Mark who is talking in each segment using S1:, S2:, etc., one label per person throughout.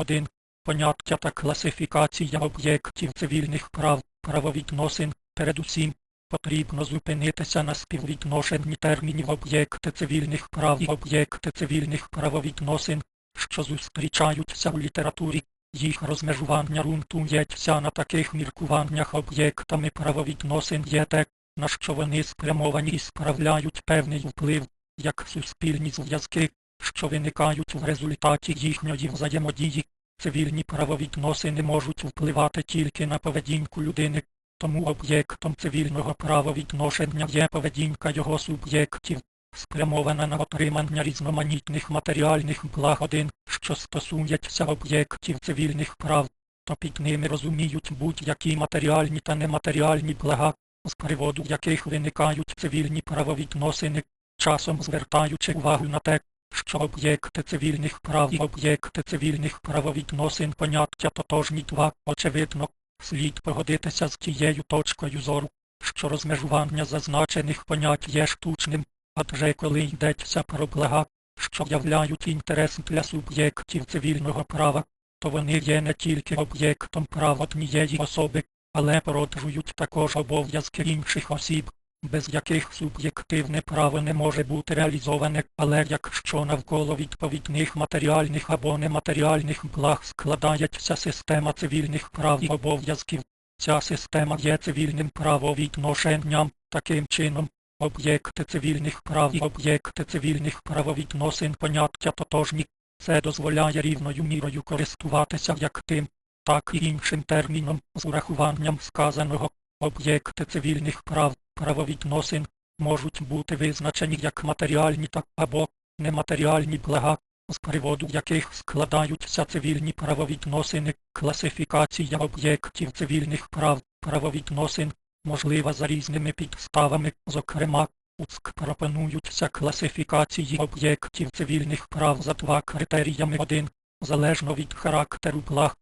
S1: 1. Поняття та класифікація об'єктів цивільних прав, правовідносин, передусім, потрібно зупинитися на співвідношенні термінів об'єкти цивільних прав і об'єкти цивільних правовідносин, що зустрічаються у літературі. Їх розмежування ґрунтується на таких міркуваннях об'єктами правовідносин є те, на що вони спрямовані і справляють певний вплив, як суспільні зв'язки, що виникають в результаті їхньої взаємодії. Цивільні правовідносини можуть впливати тільки на поведінку людини, тому об'єктом цивільного правовідношення є поведінка його суб'єктів, спрямована на отримання різноманітних матеріальних благ один, що стосується об'єктів цивільних прав, то під ними розуміють будь-які матеріальні та нематеріальні блага, з приводу яких виникають цивільні правовідносини, часом звертаючи увагу на те, що об'єкти цивільних прав і об'єкти цивільних правовідносин поняття тотожні два, очевидно, слід погодитися з тією точкою зору, що розмежування зазначених понять є штучним, адже коли йдеться про блага, що являють інтерес для суб'єктів цивільного права, то вони є не тільки об'єктом прав однієї особи, але породжують також обов'язки інших осіб, без яких суб'єктивне право не може бути реалізоване, але якщо навколо відповідних матеріальних або нематеріальних благ складається система цивільних прав і обов'язків, ця система є цивільним правовідношенням, таким чином, об'єкти цивільних прав і об'єкти цивільних правовідносин поняття тотожні, це дозволяє рівною мірою користуватися як тим, так і іншим терміном з урахуванням сказаного. Об'єкти цивільних прав, правовідносин можуть бути визначені як матеріальні та або нематеріальні блага, з приводу яких складаються цивільні правовідносини, класифікація об'єктів цивільних прав, правовідносин, можлива за різними підставами, зокрема, УЦК пропонуються класифікації об'єктів цивільних прав за два критеріями 1, залежно від характеру благ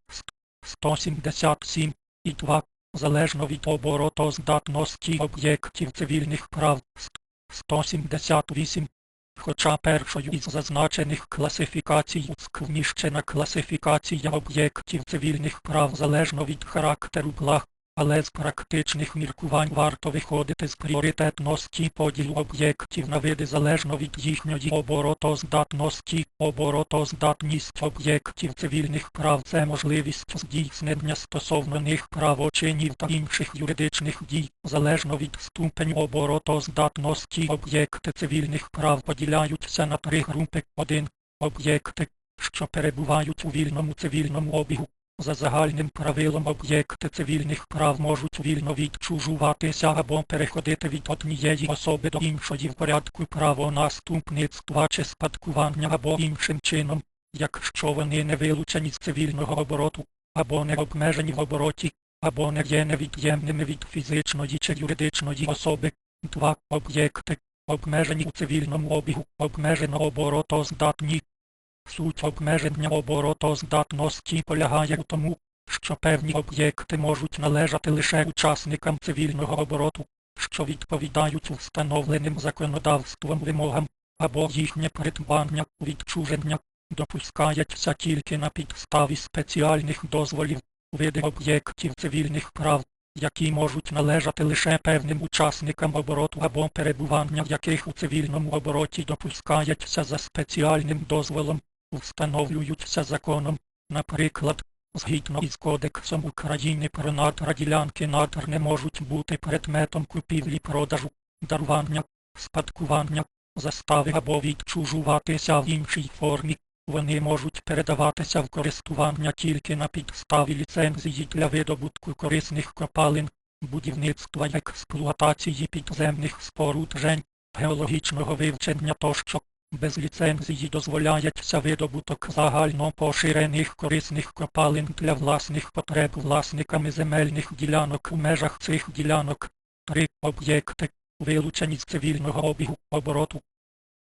S1: 177 і 2, залежно від оборотоздатності об'єктів цивільних прав 178. Хоча першою із зазначених класифікацій вміщена класифікація об'єктів цивільних прав залежно від характеру благ, але з практичних міркувань варто виходити з пріоритетності поділу об'єктів на види залежно від їхньої оборотоздатності. Оборотоздатність об'єктів цивільних прав це можливість здійснення стосовно них правочинів та інших юридичних дій, залежно від ступеню оборотоздатності об'єкти цивільних прав поділяються на три групи. 1. Об'єкти, що перебувають у вільному цивільному обігу. За загальним правилом об'єкти цивільних прав можуть вільно відчужуватися або переходити від однієї особи до іншої в порядку правонаступництва чи спадкування або іншим чином, якщо вони не вилучені з цивільного обороту, або не обмежені в обороті, або не є невід'ємними від фізичної чи юридичної особи. 2. Об'єкти, обмежені у цивільному обігу, обмежено оборотоздатні, Суть обмеження оборотоздатності полягає у тому, що певні об'єкти можуть належати лише учасникам цивільного обороту, що відповідають встановленим законодавством вимогам, або їхнє придбання, відчуження, допускається тільки на підставі спеціальних дозволів, види об'єктів цивільних прав, які можуть належати лише певним учасникам обороту або перебування яких у цивільному обороті допускається за спеціальним дозволом встановлюються законом, наприклад, згідно із Кодексом України про надра ділянки надр не можуть бути предметом купівлі-продажу, дарування, спадкування, застави або відчужуватися в іншій формі. Вони можуть передаватися в користування тільки на підставі ліцензії для видобутку корисних копалин, будівництва експлуатації підземних споруджень, геологічного вивчення тощо. Без ліцензії дозволяється видобуток загально поширених корисних копалин для власних потреб власниками земельних ділянок у межах цих ділянок. 3. Об'єкти, вилучені з цивільного обігу обороту.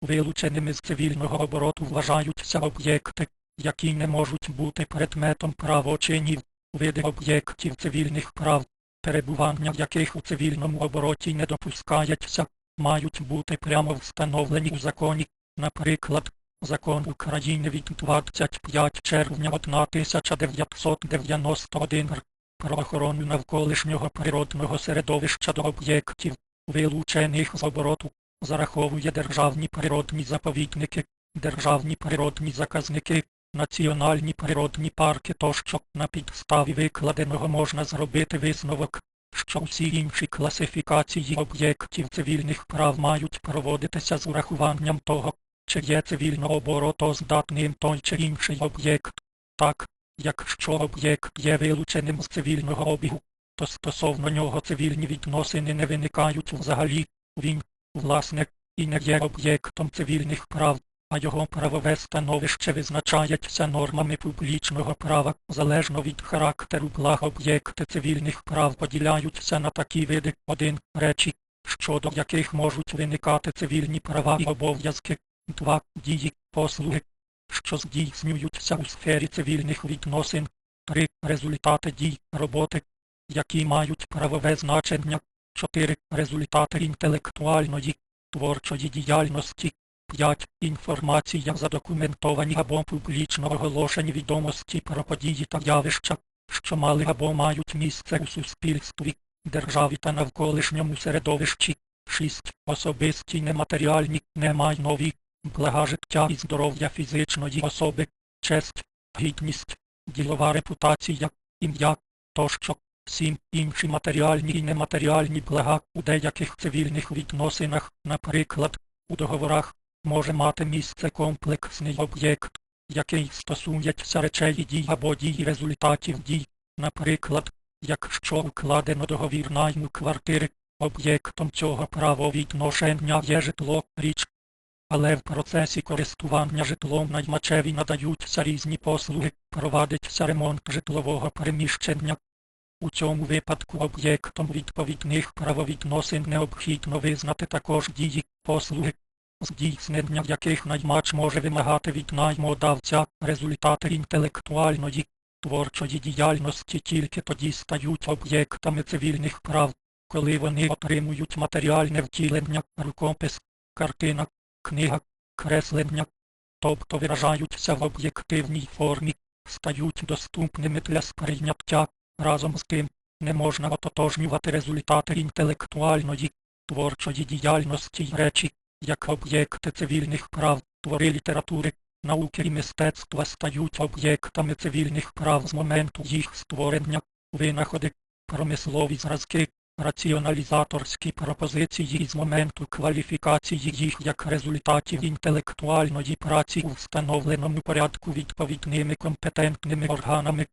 S1: Вилученими з цивільного обороту вважаються об'єкти, які не можуть бути предметом правочинів, види об'єктів цивільних прав, перебування яких у цивільному обороті не допускається, мають бути прямо встановлені у законі. Наприклад, Закон України від 25 червня 1991 про охорону навколишнього природного середовища до об'єктів, вилучених з обороту, зараховує державні природні заповідники, державні природні заказники, національні природні парки тощо. На підставі викладеного можна зробити висновок, що всі інші класифікації об'єктів цивільних прав мають проводитися з урахуванням того, чи є цивільно оборотоздатним той чи інший об'єкт. Так, якщо об'єкт є вилученим з цивільного обігу, то стосовно нього цивільні відносини не виникають взагалі, він, власне, і не є об'єктом цивільних прав, а його правове становище визначається нормами публічного права, залежно від характеру благ об'єкти цивільних прав поділяються на такі види 1. речі, щодо яких можуть виникати цивільні права і обов'язки, 2. дії, послуги, що здійснюються у сфері цивільних відносин, 3. результати дій, роботи, які мають правове значення, 4. результати інтелектуальної, творчої діяльності, 5. Інформація задокументовані або публічно оголошені відомості про події та явища, що мали або мають місце у суспільстві, державі та навколишньому середовищі. 6. Особисті нематеріальні, немайнові, блага життя і здоров'я фізичної особи, честь, гідність, ділова репутація, ім'я тощо. 7. Інші матеріальні і нематеріальні блага у деяких цивільних відносинах, наприклад, у договорах, може мати місце комплексний об'єкт, який стосується речей дій або дій результатів дій, наприклад, якщо укладено договір найму квартири, об'єктом цього правовідношення є житло, річ. Але в процесі користування житлом наймачеві надаються різні послуги, провадиться ремонт житлового приміщення. У цьому випадку об'єктом відповідних правовідносин необхідно визнати також дії, послуги, здійснення яких наймач може вимагати від наймодавця результати інтелектуальної, творчої діяльності тільки тоді стають об'єктами цивільних прав, коли вони отримують матеріальне втілення, рукопис, картина, книга, креслення, тобто виражаються в об'єктивній формі, стають доступними для сприйняття, разом з тим не можна ототожнювати результати інтелектуальної, творчої діяльності й речі, як об'єкти цивільних прав, твори літератури, науки і мистецтва стають об'єктами цивільних прав з моменту їх створення, винаходи, промислові зразки, раціоналізаторські пропозиції з моменту кваліфікації їх як результатів інтелектуальної праці у встановленому порядку відповідними компетентними органами,